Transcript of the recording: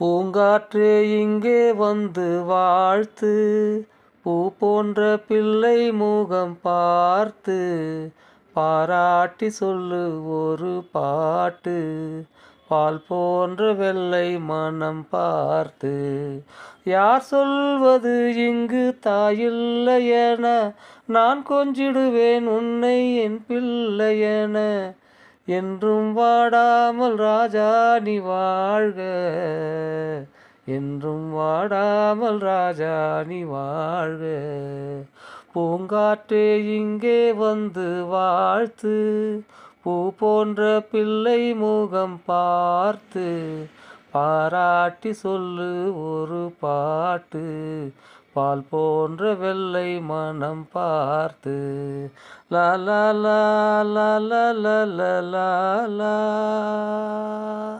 பூங்காற்றே இங்கே வந்து வாழ்த்து. பூ போன்ற பிள்ளை முகம் பார்த்து பாராட்டி சொல்லு ஒரு பாட்டு. பால் போன்ற வெள்ளை மனம் பார்த்து யார் சொல்வது இங்கு தாயில்லையென நான் கொஞ்சிடுவேன் உன்னை என் பிள்ளையென என்றும் வாடாமல் ராஜா நீ வாழ்க. என்றும் வாடாமல் ராஜா நீ வாழ்க. பூங்காற்றே இங்கே வந்து வாழ்த்து. பூ போன்ற பிள்ளை முகம் பார்த்து. பாராட்டி சொல்லு ஒரு பாட்டு. பால் போன்ற வெள்ளை மனம் பார்த்து லா லா லா லா லா லா லா